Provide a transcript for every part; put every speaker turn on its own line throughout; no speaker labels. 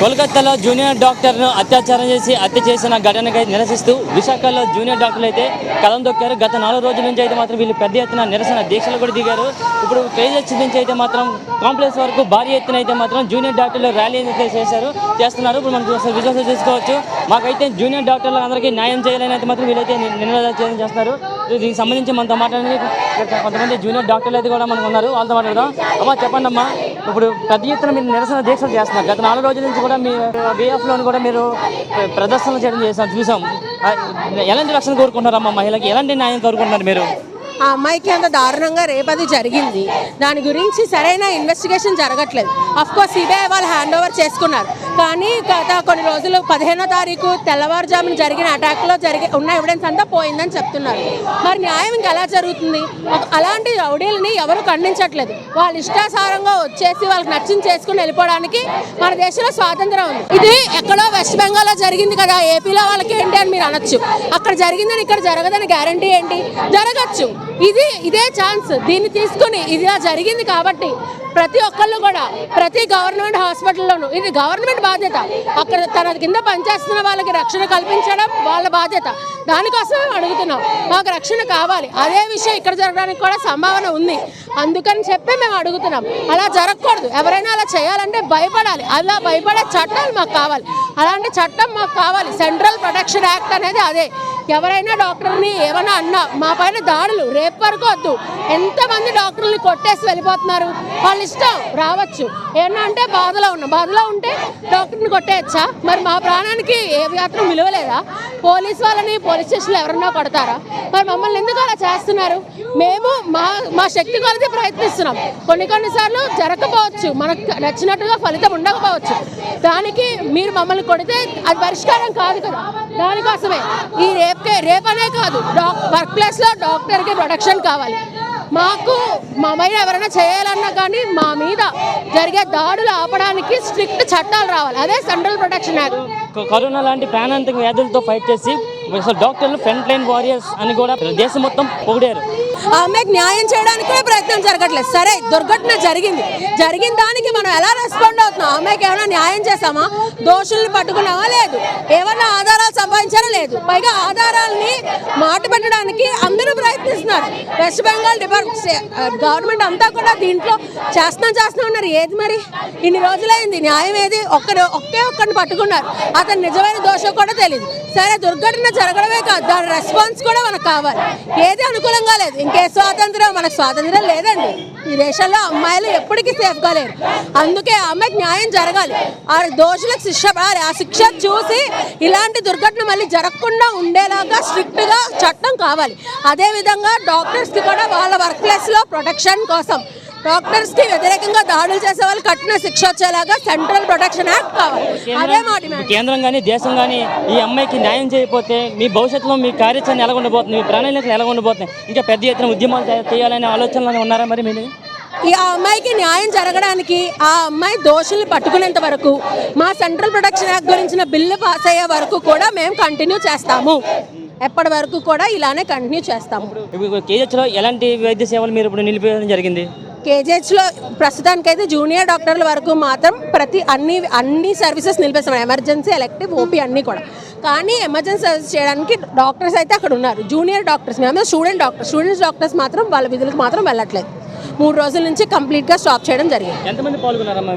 కోల్కతాలో జూనియర్ డాక్టర్ను అత్యాచారం చేసి హత్య చేసిన ఘటనకై నిరసిస్తూ విశాఖలో జూనియర్ డాక్టర్లు అయితే కలం దొక్కారు. గత నాలుగు రోజుల నుంచి అయితే మాత్రం వీళ్ళు పెద్ద ఎత్తున నిరసన దీక్షలు కూడా దిగారు. ఇప్పుడు కేజెస్ నుంచి అయితే మాత్రం కాంప్లెక్స్ వరకు భారీ ఎత్తున అయితే మాత్రం జూనియర్ డాక్టర్లు ర్యాలీ అయితే చేశారు చేస్తున్నారు. ఇప్పుడు మనం చూస్తే విజువల్స్ చూసుకోవచ్చు. మాకైతే జూనియర్ డాక్టర్లు అందరికీ న్యాయం చేయాలని అయితే మాత్రం వీళ్ళైతే ని- చేయడం చేస్తున్నారు. దీనికి సంబంధించి మనతో మాట్లాడి కొంతమంది జూనియర్ డాక్టర్లు అయితే కూడా మనకు ఉన్నారు. వాళ్ళతో మాట్లాడదాం. అమ్మా చెప్పండి అమ్మా ఇప్పుడు పెద్ద ఎత్తున మీరు నిరసన దీక్షలు చేస్తున్నారు. గత నాలుగు రోజుల నుంచి కూడా మీ బీఎఫ్లో కూడా మీరు ప్రదర్శనలు చేయడం చేసాం. చూసాం ఎలాంటి రక్షణ కోరుకుంటున్నారమ్మా మహిళకి? ఎలాంటి న్యాయం కోరుకుంటున్నారు మీరు?
ఆ అమ్మాయికి అంత దారుణంగా రేపది జరిగింది. దాని గురించి సరైన ఇన్వెస్టిగేషన్ జరగట్లేదు. అఫ్కోర్స్ సిబిఐ వాళ్ళు హ్యాండ్ ఓవర్ చేసుకున్నారు. కానీ గత కొన్ని రోజులు పదిహేనో తారీఖు తెల్లవారుజామున జరిగిన అటాక్లో జరిగే ఉన్న ఎవిడెన్స్ అంతా పోయిందని చెప్తున్నారు. మరి న్యాయం ఇంకా ఎలా జరుగుతుంది? అలాంటి రౌడీలని ఎవరు ఖండించట్లేదు. వాళ్ళు ఇష్టాసారంగా వచ్చేసి వాళ్ళకి నచ్చింది చేసుకుని వెళ్ళిపోవడానికి మన దేశంలో స్వాతంత్రం ఉంది. ఇది ఎక్కడో వెస్ట్ బెంగాల్లో జరిగింది కదా ఏపీలో వాళ్ళకి ఏంటి అని మీరు అనొచ్చు. అక్కడ జరిగిందని ఇక్కడ జరగదని గ్యారంటీ ఏంటి? జరగచ్చు. ఇది ఇదే ఛాన్స్ దీన్ని తీసుకుని ఇది జరిగింది కాబట్టి ప్రతి ఒక్కళ్ళు కూడా ప్రతి గవర్నమెంట్ హాస్పిటల్లోనూ ఇది గవర్నమెంట్ బాధ్యత. అక్కడ తన కింద పనిచేస్తున్న వాళ్ళకి రక్షణ కల్పించడం వాళ్ళ బాధ్యత. దానికోసమే మేము అడుగుతున్నాం. మాకు రక్షణ కావాలి. అదే విషయం ఇక్కడ జరగడానికి కూడా సంభావన ఉంది. అందుకని చెప్పి మేము అడుగుతున్నాం. అలా జరగకూడదు. ఎవరైనా అలా చేయాలంటే భయపడాలి. అలా భయపడే చట్టాలు మాకు కావాలి. అలాంటి చట్టం మాకు కావాలి. సెంట్రల్ ప్రొటెక్షన్ యాక్ట్ అనేది అదే. ఎవరైనా డాక్టర్ని ఏమైనా అన్నా మా పైన దాడులు రేపు వరకు వద్దు. ఎంతమంది డాక్టర్ని కొట్టేసి వెళ్ళిపోతున్నారు? వాళ్ళ ఇష్టం రావచ్చు. ఏమన్నా అంటే బాధలో ఉన్నాం. బాధలో ఉంటే డాక్టర్ని కొట్టేయచ్చా? మరి మా ప్రాణానికి ఏ మాత్రం విలువలేదా? పోలీస్ వాళ్ళని పోలీస్ స్టేషన్లో ఎవరన్నా కొడతారా? మరి మమ్మల్ని ఎందుకు అలా చేస్తున్నారు? మేము మా మా శక్తి కొలది ప్రయత్నిస్తున్నాం. కొన్ని కొన్నిసార్లు జరగకపోవచ్చు. మనకు నచ్చినట్టుగా ఫలితం ఉండకపోవచ్చు. దానికి మీరు మమ్మల్ని కొడితే అది పరిష్కారం కాదు కదా. దానికోసమే. ఈ రేపు రేపనే కాదు. వర్క్ ప్లేస్లో డాక్టర్కి ప్రొటెక్షన్ కావాలి. మాకు మా మీద ఎవరైనా చేయాలన్నా కానీ మా మీద జరిగే దాడులు ఆపడానికి స్ట్రిక్ట్ చట్టాలు రావాలి. అదే సెంట్రల్ ప్రొటెక్షన్ యాక్ట్.
కరోనా లాంటి ప్రాణాంతక వ్యాధులతో ఫైట్ చేసి డాక్టర్లు ఫ్రంట్ లైన్ వారియర్స్ అని కూడా దేశం మొత్తం పొగిడారు.
ఆ అమ్మాయికి న్యాయం చేయడానికి ప్రయత్నం జరగట్లేదు. సరే దుర్ఘటన జరిగింది. జరిగిన దానికి మనం ఎలా రెస్పాండ్ అవుతున్నాం? ఆమెకి అమ్మాయికి ఏమైనా న్యాయం చేసామా దోషుల్ని పట్టుకున్నామా లేదు. ఏమన్నా ఆధారాలు సంపాదించారా? లేదు. పైగా ఆధారాలని మాట పెట్టడానికి అందరూ ప్రయత్నిస్తున్నారు. వెస్ట్ బెంగాల్ డిపార్ట్మెంట్ గవర్నమెంట్ అంతా కూడా దీంట్లో చేస్తున్నాం చేస్తున్నాం ఉన్నారు ఏది మరి? ఇన్ని రోజులైంది. న్యాయం ఏది? ఒక్కరు ఒక్కే ఒక్కరిని పట్టుకున్నారు. అతను నిజమైన దోషం కూడా తెలియదు సరే దుర్ఘటన జరగడమే కాదు. దాని రెస్పాన్స్ కూడా మనకు కావాలి. ఏది అనుకూలంగా లేదు. ఇంకే స్వాతంత్రం మనకు స్వాతంత్రం లేదు. లేదండి. ఈ దేశంలో అమ్మాయిలు ఎప్పటికీ సేఫ్గా లేరు. అందుకే ఆమె అమ్మాయికి న్యాయం జరగాలి. ఆ దోషులకు శిక్ష పడాలి. ఆ శిక్ష చూసి ఇలాంటి దుర్ఘటన మళ్ళీ జరగకుండా ఉండేలాగా స్ట్రిక్ట్గా చట్టం కావాలి. అదేవిధంగా డాక్టర్స్కి కూడా వాళ్ళ వర్క్ ప్లేస్లో ప్రొటెక్షన్ కోసం డాక్టర్స్కి వ్యతిరేకంగా దాడులు చేసే వాళ్ళు కఠిన శిక్ష వచ్చేలాగా సెంట్రల్ ప్రొటెక్షన్ యాక్ట్ కావాలి. అదే మా డిమాండ్.
కేంద్రం కానీ దేశం కానీ ఈ అమ్మాయికి న్యాయం చేయకపోతే మీ భవిష్యత్తులో మీ కార్యాచరణ ఎలా ఉండబోతుంది? మీ ప్రణాళికలు ఎలా ఉండబోతుంది ఇంకా పెద్ద ఎత్తున ఉద్యమాలు చేయాలనే ఆలోచనలు ఉన్నారా మరి మీరు
ఈ ఆ అమ్మాయికి న్యాయం జరగడానికి ఆ అమ్మాయి దోషుల్ని పట్టుకునేంత వరకు మా సెంట్రల్ ప్రొటెక్షన్ యాక్ట్ గురించిన బిల్లు పాస్ అయ్యే వరకు కూడా మేము కంటిన్యూ చేస్తాము. ఎప్పటి వరకు కూడా ఇలానే కంటిన్యూ చేస్తాము.
కేజెచ్లో ఎలాంటి వైద్య సేవలు మీరు ఇప్పుడు నిలిపివేయడం జరిగింది?
కేజీహెచ్లో ప్రస్తుతానికైతే జూనియర్ డాక్టర్ల వరకు మాత్రం ప్రతి అన్ని అన్ని సర్వీసెస్ నిలిపేస్తాం. ఎమర్జెన్సీ ఎలక్టివ్ ఓపీ అన్నీ కూడా. కానీ ఎమర్జెన్సీ సర్వీస్ చేయడానికి డాక్టర్స్ అయితే అక్కడ ఉన్నారు. జూనియర్ డాక్టర్స్ మేము స్టూడెంట్ డాక్టర్స్ స్టూడెంట్స్ డాక్టర్స్ మాత్రం వాళ్ళ విధులకు మాత్రం వెళ్ళట్లేదు. మూడు రోజుల నుంచి కంప్లీట్గా స్టాప్ చేయడం జరిగింది.
ఎంతమంది పాల్గొన్నారమ్మా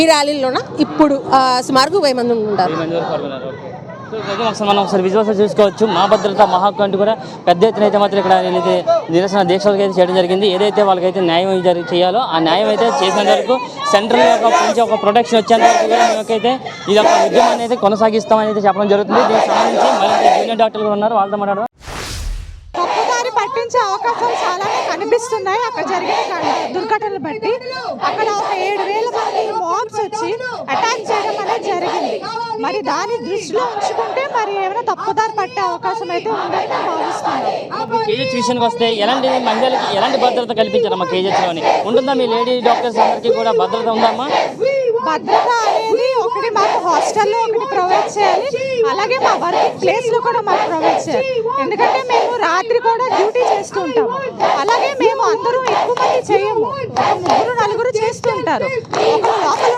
ఈ ర్యాలీలోన? ఇప్పుడు సుమారుగా వెయ్యి మంది ఉంటారు.
ప్రజలు ఒకసారి మనం ఒకసారి విజువల్స్ చూసుకోవచ్చు. మా భద్రత మహాకు అంటూ కూడా పెద్ద ఎత్తున అయితే మాత్రం ఇక్కడ వీళ్ళైతే నిరసన దీక్షలకు అయితే చేయడం జరిగింది. ఏదైతే వాళ్ళకైతే న్యాయం జరి చేయాలో ఆ న్యాయం అయితే చేసినంత వరకు సెంట్రల్ నుంచి ఒక ప్రొటెక్షన్ వచ్చేంత వరకు కూడా మేమైతే ఇది ఒక ఉద్యమాన్ని అయితే కొనసాగిస్తామని అయితే చెప్పడం జరుగుతుంది. దీనికి సంబంధించి మళ్ళీ జూనియర్ డాక్టర్లు ఉన్నారు. వాళ్ళతో మాట్లాడదాం.
తప్పుదారి పట్టించే అవకాశం చాలానే కనిపిస్తున్నాయి. అక్కడ జరిగిన దుర్ఘటనలు బట్టి అక్కడ ఒక ఏడు వేల మంది మాబ్స్ వచ్చి అటాక్ చేయడం మరి దాన్ని దృష్టిలో ఉంచుకుంటే మరి ఏమైనా తప్పుదారి పట్టే అవకాశం అయితే ఉందని నేను భావిస్తున్నాను
విషయానికి వస్తే ఎలాంటి మహిళలకి ఎలాంటి భద్రత కల్పించారమ్మా కేజెచ్లోని ఉంటుందా మీ లేడీ డాక్టర్స్ అందరికీ కూడా భద్రత ఉందమ్మా?
భద్రత అనేది ఒకటి మాకు హాస్టల్లో ఒకటి ప్రొవైడ్ చేయాలి. అలాగే మా వర్కింగ్ ప్లేస్లో కూడా మాకు ప్రొవైడ్ చేయాలి. ఎందుకంటే మేము రాత్రి కూడా డ్యూటీ చేస్తూ ఉంటాము. అలాగే మేము అందరూ ఎక్కువ మంది చేయము. ముగ్గురు నలుగురు చేస్తూ ఉంటారు. ఒకరు లోపల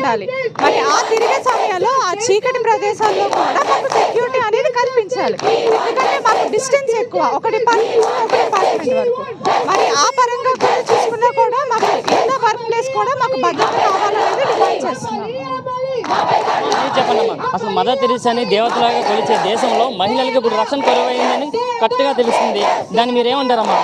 ఉండాలి. మరి ఆ తిరిగే సమయంలో ఆ చీకటి ప్రదేశాల్లో కూడా మాకు సెక్యూరిటీ అనేది కల్పించాలి. ఎందుకంటే మాకు డిస్టెన్స్ ఎక్కువ ఒక డిపార్ట్మెంట్ ఒక డిపార్ట్మెంట్ వరకు. మరి ఆ పరంగా కూడా చూసుకున్నా కూడా మాకు ఎంత వర్క్ ప్లేస్ కూడా మాకు భద్రత కావాలనేది డిమాండ్ చేస్తున్నాం.
మీరు చెప్పండి అసలు మదర్ తెరీసాని దేవతలాగా కొలిచే దేశంలో మహిళలకు ఇప్పుడు రక్షణ కొరవైందని కరెక్ట్గా తెలుస్తుంది. దాన్ని మీరేమంటారమ్మా?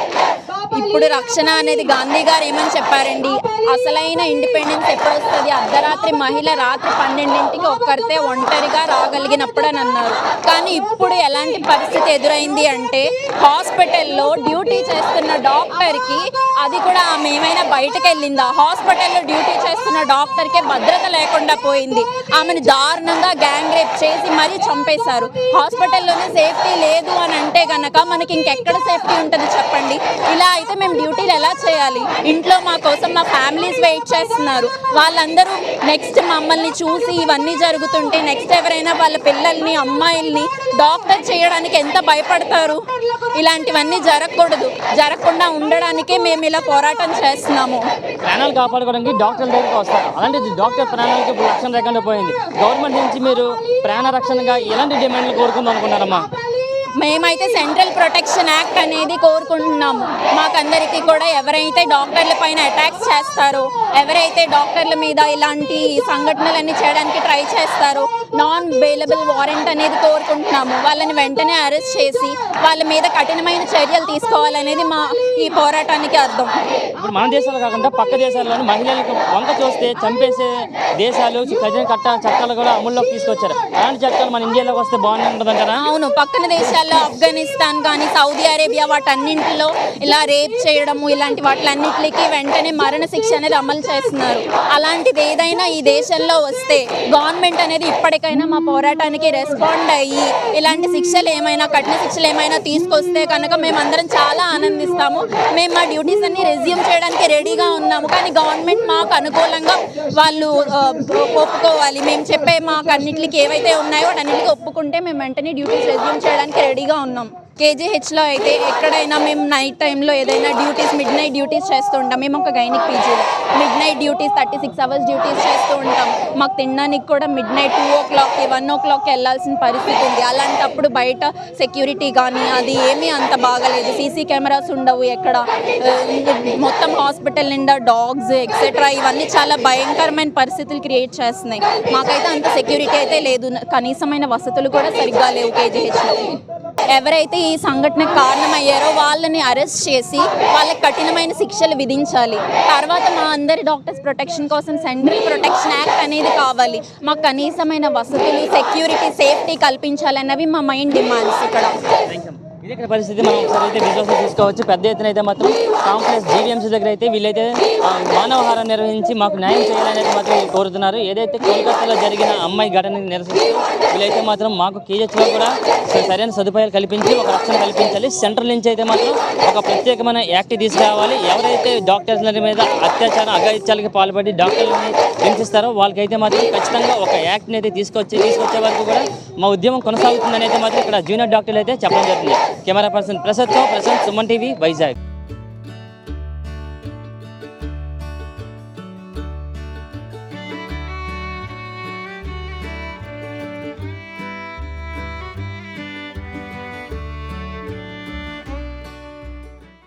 ఇప్పుడు రక్షణ అనేది గాంధీ గారు ఏమని చెప్పారండి? అసలైన ఇండిపెండెన్స్ ఎప్పుడు వస్తుంది? అర్ధరాత్రి మహిళ రాత్రి పన్నెండింటికి ఒక్కరితే ఒంటరిగా రాగలిగినప్పుడు అని అన్నారు కానీ ఇప్పుడు ఎలాంటి పరిస్థితి ఎదురైంది అంటే హాస్పిటల్లో డ్యూటీ చేస్తున్న డాక్టర్కి అది కూడా ఆమె ఏమైనా బయటకు వెళ్ళిందా హాస్పిటల్లో డ్యూటీ చేస్తున్న డాక్టర్కే భద్రత లేకుండా పోయింది. ఆమెను దారుణంగా గ్యాంగ్ రేప్ చేసి మరీ చంపేశారు. హాస్పిటల్లోనే సేఫ్టీ లేదు అని అంటే కనుక మనకి ఇంకెక్కడ సేఫ్టీ ఉంటుంది చెప్పండి? ఇలా అయితే మేము డ్యూటీలు ఎలా చేయాలి? ఇంట్లో మా కోసం మా ఫ్యామిలీస్ వెయిట్ చేస్తున్నారు. వాళ్ళందరూ నెక్స్ట్ మమ్మల్ని చూసి ఇవన్నీ జరుగుతుంటే నెక్స్ట్ ఎవరైనా వాళ్ళ పిల్లల్ని అమ్మాయిల్ని డాక్టర్ చేయడానికి ఎంత భయపడతారు? ఇలాంటివన్నీ జరగకూడదు. జరగకుండా ఉండడానికే మేము ఇలా పోరాటం చేస్తున్నాము.
ప్రాణాలు కాపాడుకోవడానికి డాక్టర్ల దగ్గరికి వస్తారు. అలాంటి డాక్టర్ ప్రాణాలకి రక్షణ లేకుండా పోయింది. గవర్నమెంట్ నుంచి మీరు ప్రాణ రక్షణగా ఎలాంటి డిమాండ్లు కోరుకుందాం అనుకుంటారమ్మా
మేమైతే సెంట్రల్ ప్రొటెక్షన్ యాక్ట్ అనేది కోరుకుంటున్నాము. మాకందరికీ కూడా ఎవరైతే డాక్టర్ల పైన అటాక్స్ చేస్తారో ఎవరైతే డాక్టర్ల మీద ఇలాంటి సంఘటనలన్నీ చేయడానికి ట్రై చేస్తారో నాన్ బెయిలబుల్ వారెంట్ అనేది కోరుకుంటున్నాము వాళ్ళని వెంటనే అరెస్ట్ చేసి వాళ్ళ మీద కఠినమైన చర్యలు తీసుకోవాలనేది మా ఈ పోరాటానికి అర్థం.
ఇప్పుడు మన దేశాలు కాకుండా పక్క దేశాల్లోని మహిళలకు వంక చూస్తే చంపేసే దేశాలు ఖజన కట్ట చట్టాలు కూడా అమల్లోకి తీసుకొచ్చారు. అలాంటి చట్టాలు మన ఇండియాలోకి వస్తే బాగుంటుందంటారా
అవును పక్కన దేశాల్లో ఆఫ్ఘనిస్తాన్ కానీ సౌదీ అరేబియా వాటన్నింటిలో ఇలా రేప్ చేయడము ఇలాంటి వాటిలన్నిటికీ వెంటనే మరణ శిక్ష అనేది అమలు చేస్తున్నారు. అలాంటిది ఏదైనా ఈ దేశంలో వస్తే గవర్నమెంట్ అనేది ఇప్పటికైనా మా పోరాటానికి రెస్పాండ్ అయ్యి ఇలాంటి శిక్షలు ఏమైనా కఠిన శిక్షలు ఏమైనా తీసుకొస్తే కనుక మేమందరం చాలా ఆనందిస్తాము. మేము మా డ్యూటీస్ అన్ని రెజ్యూమ్ చేయడానికి రెడీగా ఉన్నాము. కానీ గవర్నమెంట్ మాకు అనుకూలంగా వాళ్ళు ఒప్పుకోవాలి. మేము చెప్పే మాకు అన్నింటికి ఏవైతే ఉన్నాయో అన్నింటికి ఒప్పుకుంటే మేము వెంటనే డ్యూటీస్ రెజ్యూమ్ చేయడానికి రెడీగా ఉన్నాం. కేజీహెచ్లో అయితే ఎక్కడైనా మేము నైట్ టైంలో ఏదైనా డ్యూటీస్ మిడ్ నైట్ డ్యూటీస్ చేస్తూ ఉంటాం. మేము ఒక గైనిక్ పీజీలో midnight duties thirty six hours duties చేస్తూ ఉంటాం. మాకు తినడానికి కూడా మిడ్ నైట్ టూ ఓ క్లాక్కి వన్ ఓ క్లాక్కి వెళ్ళాల్సిన పరిస్థితి ఉంది. అలాంటప్పుడు బయట సెక్యూరిటీ కానీ అది ఏమీ అంత బాగలేదు. సీసీ కెమెరాస్ ఉండవు ఎక్కడ. మొత్తం హాస్పిటల్ నిండా డాగ్స్ ఎక్సెట్రా ఇవన్నీ చాలా భయంకరమైన పరిస్థితులు క్రియేట్ చేస్తున్నాయి. మాకైతే అంత సెక్యూరిటీ అయితే లేదు. కనీసమైన వసతులు కూడా సరిగ్గా లేవు కేజీహెచ్లో. ఎవరైతే ఈ సంఘటనకు కారణమయ్యారో వాళ్ళని అరెస్ట్ చేసి వాళ్ళకి కఠినమైన శిక్షలు విధించాలి. తర్వాత మా అందరి డాక్టర్స్ ప్రొటెక్షన్ కోసం సెంట్రల్ ప్రొటెక్షన్ యాక్ట్ అనేది కావాలి. మాకు కనీసమైన వసతులు సెక్యూరిటీ సేఫ్టీ కల్పించాలన్నవి మా మైండ్ డిమాండ్స్ ఇక్కడ.
ఇది ఇక్కడ పరిస్థితి. మనం ఒకసారి అయితే విజువల్స్ తీసుకోవచ్చు. పెద్ద ఎత్తున అయితే మాత్రం కాంప్లెక్స్ జీవీఎంసీ దగ్గర అయితే వీళ్ళైతే మానవహారం నిర్వహించి మాకు న్యాయం చేయాలని మాత్రం కోరుతున్నారు. ఏదైతే కోల్కతాలో జరిగిన అమ్మాయి ఘటనని నిరసిస్తూ వీళ్ళైతే మాత్రం మాకు కేజెచ్లో కూడా సరైన సదుపాయాలు కల్పించి ఒక రక్షణ కల్పించాలి. సెంట్రల్ నుంచి అయితే మాత్రం ఒక ప్రత్యేకమైన యాక్ట్ తీసుకురావాలి. ఎవరైతే డాక్టర్ల మీద అత్యాచారం అగాయిత్యాలకి పాల్పడి డాక్టర్లని హింసిస్తారో వాళ్ళకైతే మాత్రం ఖచ్చితంగా ఒక యాక్ట్ని అయితే తీసుకొచ్చి తీసుకొచ్చే వరకు కూడా మా ఉద్యమం కొనసాగుతుందని అయితే మాత్రం ఇక్కడ జూనియర్ డాక్టర్లు అయితే చెప్పడం జరుగుతుంది. కెమెరా పర్సన్ ప్రసాద్తో ప్రశాంత్ సుమన్ టీవీ వైజాగ్.